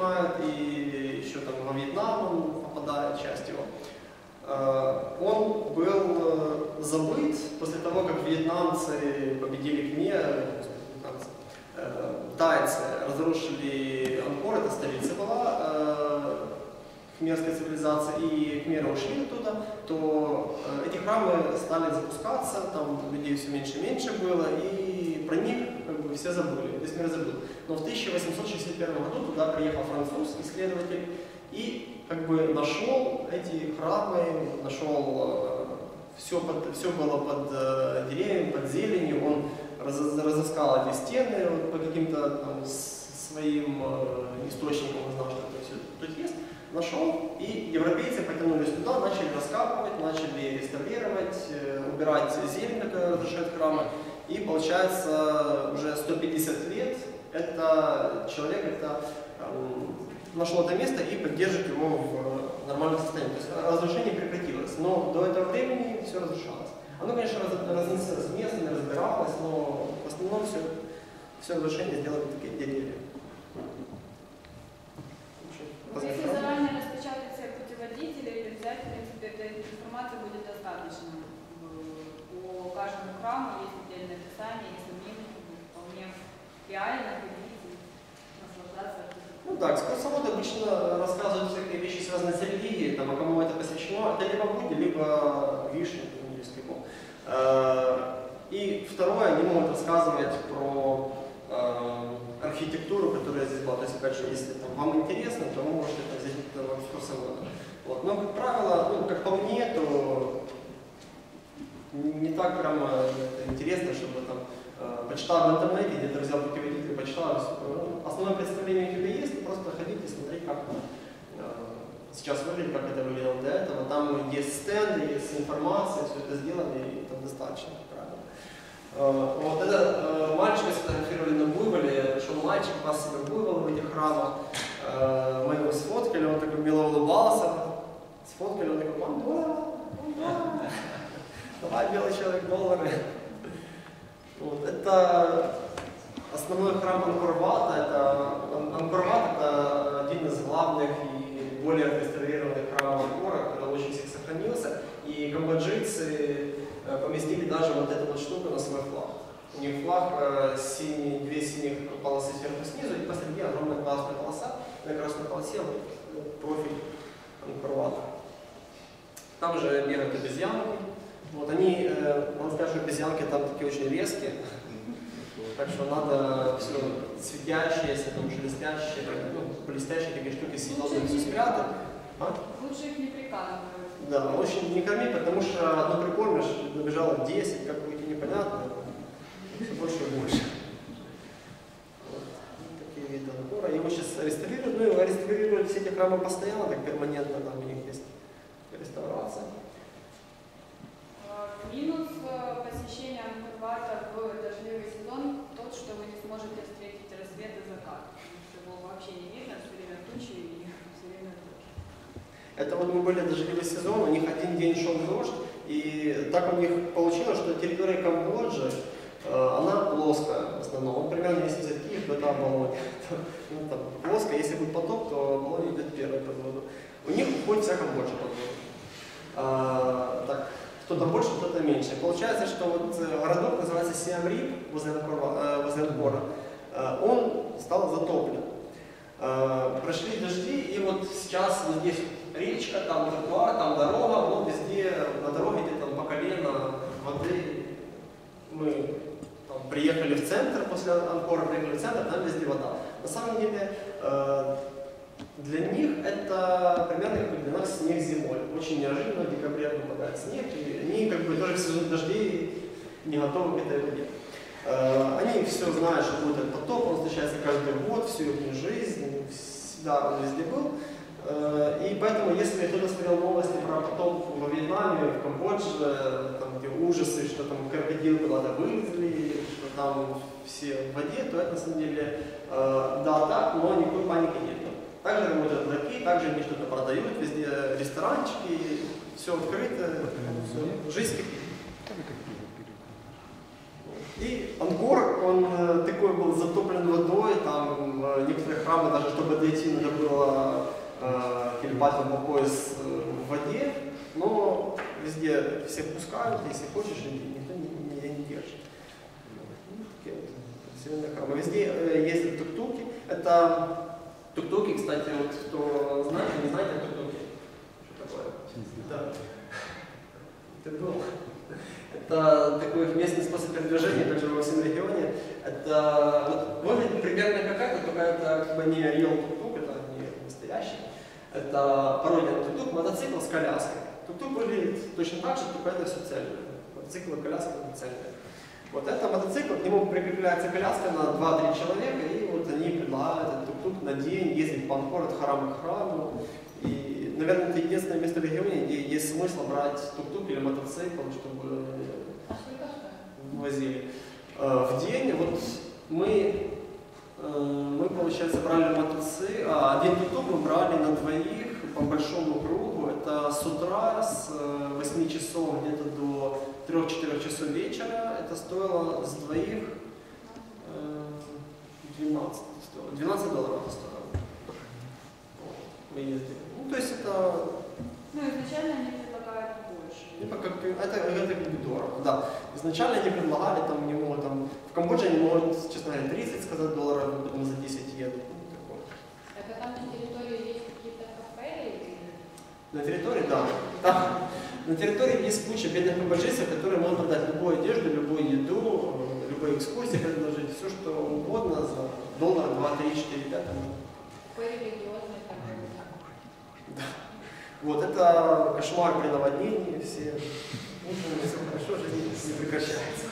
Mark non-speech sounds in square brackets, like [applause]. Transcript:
занимает, и еще там во Вьетнам попадает, часть его. Э, Он был э, забыт после того, как вьетнамцы победили вьетнамцы, э, тайцы разрушили Анкор, это столица была э, хмерской цивилизации, и хмеры ушли оттуда, то эти храмы стали запускаться, там людей все меньше и меньше было, и про них как бы все забыли, весь мир забыл. Но в 1861 году туда приехал француз, исследователь, и как бы нашел эти храмы, нашел все, под, все было под э, деревьями, под зеленью, он раз- разыскал эти стены вот, по каким-то своим э, источникам, он знал, что это все тут есть, нашел, и европейцы потянулись туда, начали раскапывать, начали реставрировать, э, убирать зелень, которая разрушает храмы, и получается уже 150 лет это человек, это эм, нашел это место и поддерживает его в нормальном состоянии. То есть разрушение прекратилось, но до этого времени все разрушалось. Оно, конечно, раз- разносилось местами, разбиралось, но в основном все, все разрушение сделали такие деревья. Вот Если заранее распечатать все путеводители или взять, в принципе, этой информации будет достаточно. Э, По каждому храму есть отдельное описание, и самим вполне реально Ну да, экскурсоводы обычно рассказывают всякие вещи, связанные с религией, там, а кому это посвящено, это либо Будде, либо Вишне, английский бог. Э, И второе, они могут рассказывать про э, архитектуру, которая здесь была. То есть, опять же, если там, вам интересно, то вы можете это взять это в экскурсовода. Вот. Но, как правило, ну, как по мне, то не так прямо интересно, чтобы там э, почитал в интернете, где-то взял сейчас выглядит, как это выглядело до этого. Там есть стенды, есть информация, все это сделано, и там достаточно, как правило. Э, Вот это э, мальчика сфотографировали на буйволе, шел мальчик, пас себе буйвол в этих храмах. Э, Мы его сфоткали, он такой мило улыбался. Сфоткали, он такой, Пандора, Пандора. [laughs] Давай, белый человек, доллары. Вот, это основной храм Анкорвата. Это, Ан- Анкорват это один из главных и более отреставрированных храмов Анкора, который очень всех сохранился. И камбоджийцы э, поместили даже вот эту вот штуку на свой флаг. У них флаг э, синий, две синих полосы сверху снизу, и посреди огромная красная полоса. На красной полосе э, профиль Анкорвата. Там же бегают обезьянки. Вот они, э, надо сказать, обезьянки там такие очень резкие. Так что надо все светящиеся, там шелестящие, ну, блестящие такие штуки съедобные все спрятать. А? Лучше их не прикалывать. Да, очень не корми, потому что одну прикормишь, набежало 10, как выйти непонятно. Все больше и больше. Вот. Такие виды Анкора. Его сейчас реставрируют, ну и реставрируют все эти храмы постоянно, так перманентно там у них есть реставрация. Э, Минус э, посещения Анкорвата в дождливый сезон тот, что вы не сможете встретить рассвет и закат. Потому что его вообще не видно, все время тучи и все время дождь. Это вот мы были дождливый сезон, у них один день шел дождь, и так у них получилось, что территория Камбоджи, э, она плоская в основном. Вот примерно если взять Киев, то это Оболонь. То, ну, там плоская, если будет потоп, то Оболонь идет первой под воду. У них уходит вся Камбоджа под воду. А, так, кто-то больше, кто-то меньше. Получается, что вот э, городок называется Сиамрип возле Анкора, э, возле Анкора. Он стал затоплен. Прошли дожди, и вот сейчас здесь речка, там тротуар, там дорога, вот везде на дороге где-то по колено воды. Мы там, приехали в центр, после Анкора приехали в центр, там везде вода. На самом деле э, для них это примерно как для нас снег зимой. Очень неожиданно в декабре выпадает снег, и они как бы тоже в сезон дождей не готовы к этой воде. Э, Они все знают, что будет этот потоп, он встречается каждый год, всю их жизнь, всегда он везде был. Э, И поэтому, если кто-то смотрел новости про потоп во Вьетнаме, в Камбодже, там, где ужасы, что там крокодил куда-то вылезли, что там все в воде, то это на самом деле э, да, так, но никакой паники нет. Также работают ларьки, также они что-то продают, везде ресторанчики, все открыто, всё, жизнь. И Ангкор, он э, такой был затоплен водой, там некоторые храмы даже, чтобы дойти, надо было э, перепадать по пояс э, в воде, но везде всех пускают, если хочешь, никто не, не, не держит. Ну, такие вот современные храмы. Везде э, ездят тук-туки. Это тук-туки, кстати, вот кто знает, не знаете тук-туки? Что такое? Да. Ты был? Это такой местный способ передвижения, также во всем регионе. Это вот, выглядит примерно как это, только это как бы не real тук-тук, это не настоящий. Это пародия на тук-тук, мотоцикл с коляской. Тук-тук выглядит точно так же, только это все цельное. Мотоцикл и коляска это цельные. Вот это мотоцикл, к нему прикрепляется коляска на 2-3 человека, и вот они предлагают этот тук-тук на день ездить по Анкору от храма к храму. И, наверное, это единственное место в регионе, где есть смысл брать тук-тук или мотоцикл, чтобы А сколько стоит? возили. Э, В день вот мы, э, мы получается, брали мотоцикл, а, один тук мы брали на двоих по большому кругу. Это с утра, с э, 8 часов где-то до 3-4 часов вечера. Это стоило с двоих э, 12, стоило. 12 долларов это стоило. Мы ездили. Ну, то есть это Ну, изначально они предлагают больше. Как, это, это как бы дорого, да. Изначально они предлагали, там, не могут, там, в Камбодже они могут, честно говоря, 30 сказать долларов, потом за 10 едут. ну, такое. Это там на территории есть какие-то кафе или... На территории, да. На территории есть куча бедных камбоджийцев, которые могут продать любую одежду, любую еду, любые экскурсии предложить, все что угодно за доллар, 2, 3, 4, 5. там. Какой религиозный там? Вот это кошмар при наводнении, все, ну, все хорошо, жизнь не прекращается.